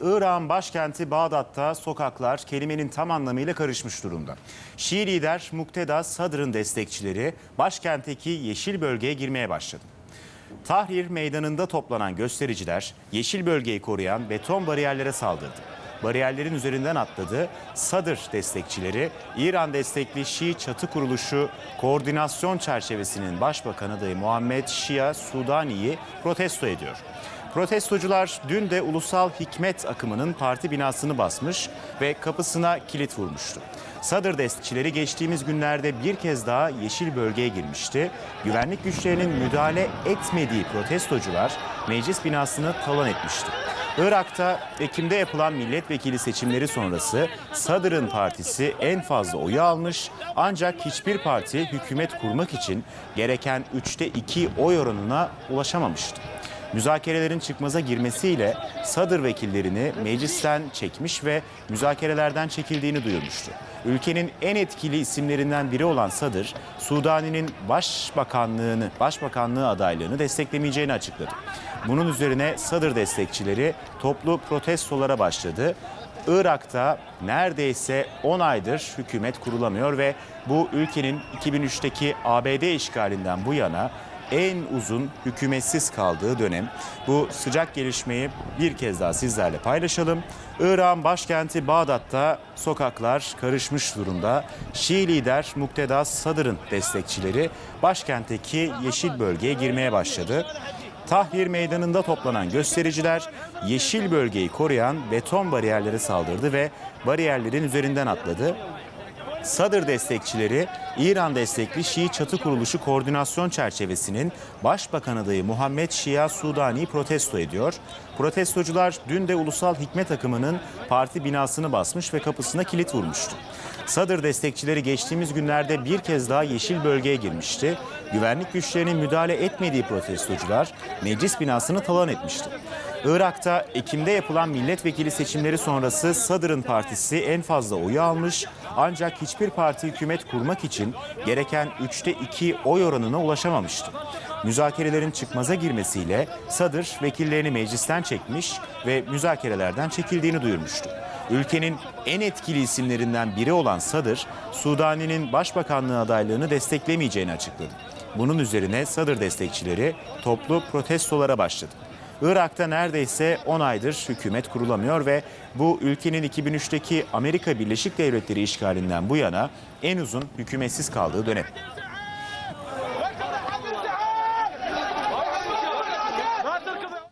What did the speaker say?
Irak'ın başkenti Bağdat'ta sokaklar kelimenin tam anlamıyla karışmış durumda. Şii lider Mukteda Sadr'ın destekçileri başkentteki yeşil bölgeye girmeye başladı. Tahrir meydanında toplanan göstericiler yeşil bölgeyi koruyan beton bariyerlere saldırdı. Bariyerlerin üzerinden atladı. Sadr destekçileri İran destekli Şii çatı kuruluşu koordinasyon çerçevesinin başbakanı adayı Muhammed Şia Sudani'yi protesto ediyor. Protestocular dün de ulusal hikmet akımının parti binasını basmış ve kapısına kilit vurmuştu. Sadr destekçileri geçtiğimiz günlerde bir kez daha yeşil bölgeye girmişti. Güvenlik güçlerinin müdahale etmediği protestocular meclis binasını talan etmişti. Irak'ta Ekim'de yapılan milletvekili seçimleri sonrası Sadr'ın partisi en fazla oyu almış ancak hiçbir parti hükümet kurmak için gereken 3'te 2 oy oranına ulaşamamıştı. Müzakerelerin çıkmaza girmesiyle Sadr vekillerini meclisten çekmiş ve müzakerelerden çekildiğini duyurmuştu. Ülkenin en etkili isimlerinden biri olan Sadr, Sudani'nin başbakanlığını, başbakanlığı adaylığını desteklemeyeceğini açıkladı. Bunun üzerine Sadr destekçileri toplu protestolara başladı. Irak'ta neredeyse 10 aydır hükümet kurulamıyor ve bu ülkenin 2003'teki ABD işgalinden bu yana en uzun hükümetsiz kaldığı dönem. Bu sıcak gelişmeyi bir kez daha sizlerle paylaşalım. İran başkenti Bağdat'ta sokaklar karışmış durumda. Şii lider Mukteda Sadr'ın destekçileri başkentteki yeşil bölgeye girmeye başladı. Tahrir meydanında toplanan göstericiler yeşil bölgeyi koruyan beton bariyerlere saldırdı ve bariyerlerin üzerinden atladı. Sadr destekçileri İran destekli Şii çatı kuruluşu koordinasyon çerçevesinin başbakan adayı Muhammed Şia Sudani'yi protesto ediyor. Protestocular dün de ulusal hikmet akımının parti binasını basmış ve kapısına kilit vurmuştu. Sadr destekçileri geçtiğimiz günlerde bir kez daha yeşil bölgeye girmişti. Güvenlik güçlerinin müdahale etmediği protestocular meclis binasını talan etmişti. Irak'ta Ekim'de yapılan milletvekili seçimleri sonrası Sadr'ın partisi en fazla oyu almış ancak hiçbir parti hükümet kurmak için gereken 3'te 2 oy oranına ulaşamamıştı. Müzakerelerin çıkmaza girmesiyle Sadr vekillerini meclisten çekmiş ve müzakerelerden çekildiğini duyurmuştu. Ülkenin en etkili isimlerinden biri olan Sadr, Sudani'nin başbakanlığı adaylığını desteklemeyeceğini açıkladı. Bunun üzerine Sadr destekçileri toplu protestolara başladı. Irak'ta neredeyse 10 aydır hükümet kurulamıyor ve bu ülkenin 2003'teki Amerika Birleşik Devletleri işgalinden bu yana en uzun hükümetsiz kaldığı dönem.